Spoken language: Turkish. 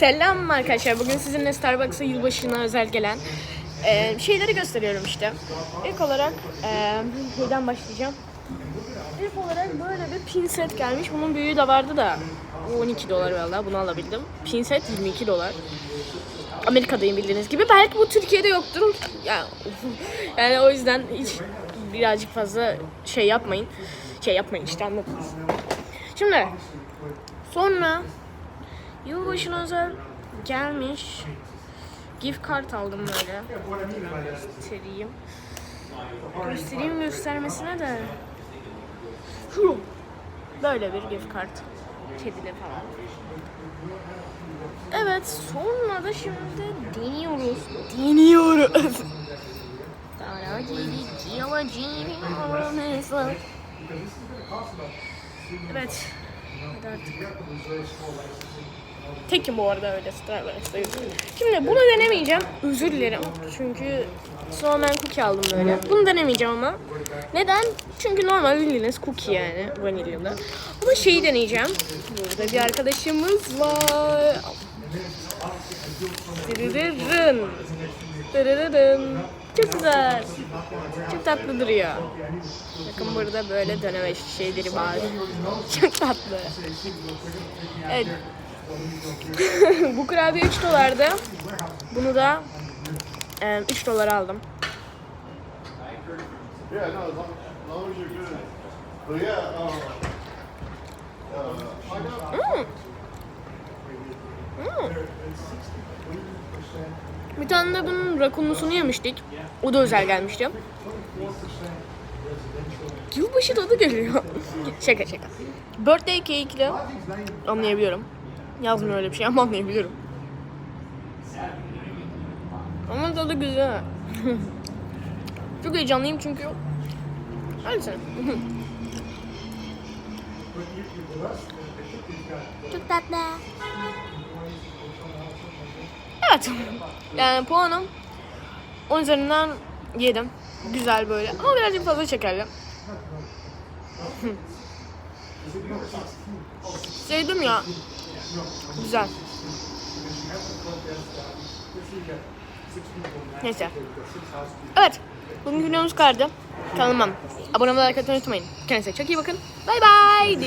Selam arkadaşlar. Bugün sizinle Starbucks'a yılbaşına özel gelen e, şeyleri gösteriyorum işte. İlk olarak e, neyden başlayacağım? İlk olarak böyle bir pin set gelmiş. Bunun büyüğü de vardı da 12 dolar valla bunu alabildim. Pin set 22 dolar. Amerika'dayım bildiğiniz gibi. Belki bu Türkiye'de yoktur. Yani, yani o yüzden hiç birazcık fazla şey yapmayın. Şey yapmayın işte anladınız. Şimdi sonra Yılbaşına gelmiş. Gift card aldım böyle. Göstereyim. Göstereyim göstermesine de. Şu. Böyle bir gift card. Kedili falan. Evet sonra da şimdi deniyoruz. Deniyoruz. Evet. Hadi artık. Tekim bu arada öyle Starbucks'ta Şimdi bunu denemeyeceğim. Özür dilerim. Çünkü Snowman cookie aldım böyle. Bunu denemeyeceğim ama. Neden? Çünkü normal bildiğiniz cookie yani vanilyalı. Ama şeyi deneyeceğim. Burada bir arkadaşımız var. Dırırırın. Dırırırın. Çok güzel. Çok tatlı duruyor. Bakın burada böyle döneme şeyleri var. Çok tatlı. Evet. Bu kurabiye 3 dolardı. Bunu da e, 3 dolara aldım. Find out. Bir tane de bunun rakunlusunu yemiştik. O da özel gelmişti. Yılbaşı tadı geliyor. şaka şaka. Birthday cake ile anlayabiliyorum. Yazmıyor öyle bir şey ama anlayabiliyorum. Ama tadı güzel. Çok heyecanlıyım çünkü. Öyleyse. Çok tatlı. Evet. Yani puanım 10 üzerinden 7. Güzel böyle. Ama birazcık fazla şekerli. Sevdim ya. Güzel. Neyse. Evet. Bugün videomuz kaldı. Kanalıma abone olmayı like unutmayın. Kendinize çok iyi bakın. Bay bay.